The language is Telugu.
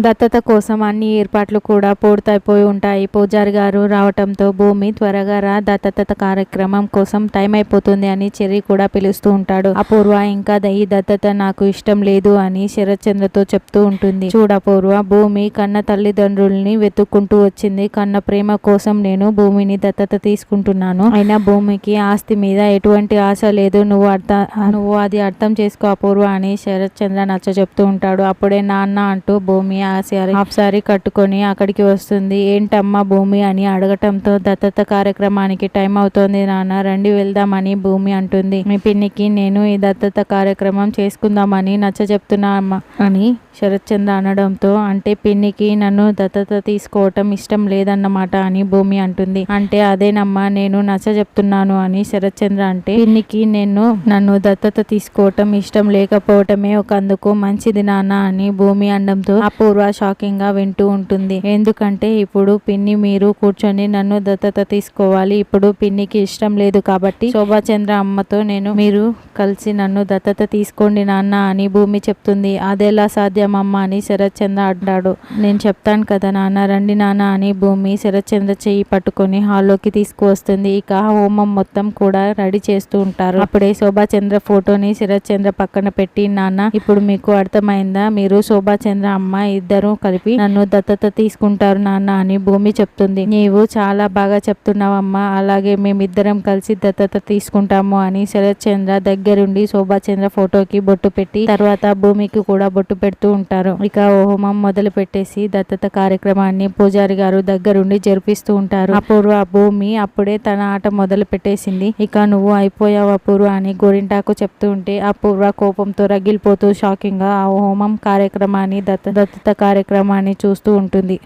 దత్తత కోసం అన్ని ఏర్పాట్లు కూడా పూర్తయిపోయి ఉంటాయి. పూజారి గారు రావటంతో భూమి త్వరగా రా దత్తత కార్యక్రమం కోసం టైం అయిపోతుంది అని చెర్రి కూడా పిలుస్తూ ఉంటాడు. అపూర్వ ఇంకా ద- ఈ దత్తత నాకు ఇష్టం లేదు అని శరత్ చంద్రతో చెప్తూ ఉంటుంది. చూడపూర్వ భూమి కన్న తల్లిదండ్రుల్ని వెతుక్కుంటూ వచ్చింది. కన్న ప్రేమ కోసం నేను భూమిని దత్తత తీసుకుంటున్నాను. అయినా భూమికి ఆస్తి మీద ఎటువంటి ఆశ లేదు. నువ్వు అర్థ నువ్వు అది అర్థం చేసుకో అపూర్వ అని శరత్ చంద్ర నచ్చ చెప్తూ ఉంటాడు. అప్పుడే నాన్న అంటూ భూమి ఆ సారీ హాఫ్ సారీ కట్టుకొని అక్కడికి వస్తుంది. ఏంటమ్మా భూమి అని అడగటంతో దత్తత కార్యక్రమానికి టైం అవుతోంది నాన్న. రండి వెళ్దామని భూమి అంటుంది. మీ పిన్నికి నేను ఈ దత్తత కార్యక్రమం చేసుకుందామని నచ్చ చెప్తున్నా అమ్మ. అని శరత్చంద్ర అనడంతో అంటే పిన్నికి నన్ను దత్తత తీసుకోవటం ఇష్టం లేదన్నమాట అని భూమి అంటుంది. అంటే అదేనమ్మా నేను నచ్చ చెప్తున్నాను అని శరత్ చంద్ర అంటే పిన్నికి నేను నన్ను దత్తత తీసుకోవటం ఇష్టం లేకపోవటమే ఒక అందుకు మంచిది నాన్న అని భూమి అనడంతో అపూర్వ షాకింగ్గా వింటూ ఉంటుంది. ఎందుకంటే ఇప్పుడు పిన్ని మీరు కూర్చొని నన్ను దత్తత తీసుకోవాలి. ఇప్పుడు పిన్నికి ఇష్టం లేదు కాబట్టి శోభాచంద్ర అమ్మతో నేను మీరు కలిసి నన్ను దత్తత తీసుకోండి నాన్న అని భూమి చెప్తుంది. అదెలా అమ్మ అని శరత్చంద్ర అంటాడు. నేను చెప్తాను కదా నాన్న రండి నాన్న అని భూమి శరత్చంద్ర చెయ్యి పట్టుకొని హాల్లోకి తీసుకువస్తుంది. ఇక హోమం మొత్తం కూడా రెడీ చేస్తూ ఉంటారు. అప్పుడే శోభాచంద్ర ఫోటోని శరత్చంద్ర పక్కన పెట్టి నాన్న ఇప్పుడు మీకు అర్థమైందా? మీరు శోభాచంద్ర అమ్మ ఇద్దరు కలిపి నన్ను దత్తత తీసుకుంటారు నాన్న అని భూమి చెప్తుంది. నీవు చాలా బాగా చెప్తున్నావమ్మా అలాగే మేమిద్దరం కలిసి దత్తత తీసుకుంటాము అని శరత్చంద్ర దగ్గరుండి శోభాచంద్ర ఫోటోకి బొట్టు పెట్టి తర్వాత భూమికి కూడా బొట్టు పెడుతూ ఉంటారు. ఇక హోమం మొదలు పెట్టేసి దత్తత కార్యక్రమాన్ని పూజారి గారు దగ్గరుండి జరిపిస్తూ ఉంటారు. అపూర్వ భూమి అప్పుడే తన ఆట మొదలు పెట్టేసింది. ఇక నువ్వు అయిపోయావు అపూర్వ అని గోరింటాకు చెప్తూ ఉంటే అపూర్వ కోపంతో రగిలిపోతూ షాకింగ్గా ఆ హోమం కార్యక్రమాన్ని దత్త దత్తత కార్యక్రమాన్ని చూస్తూ ఉంటుంది.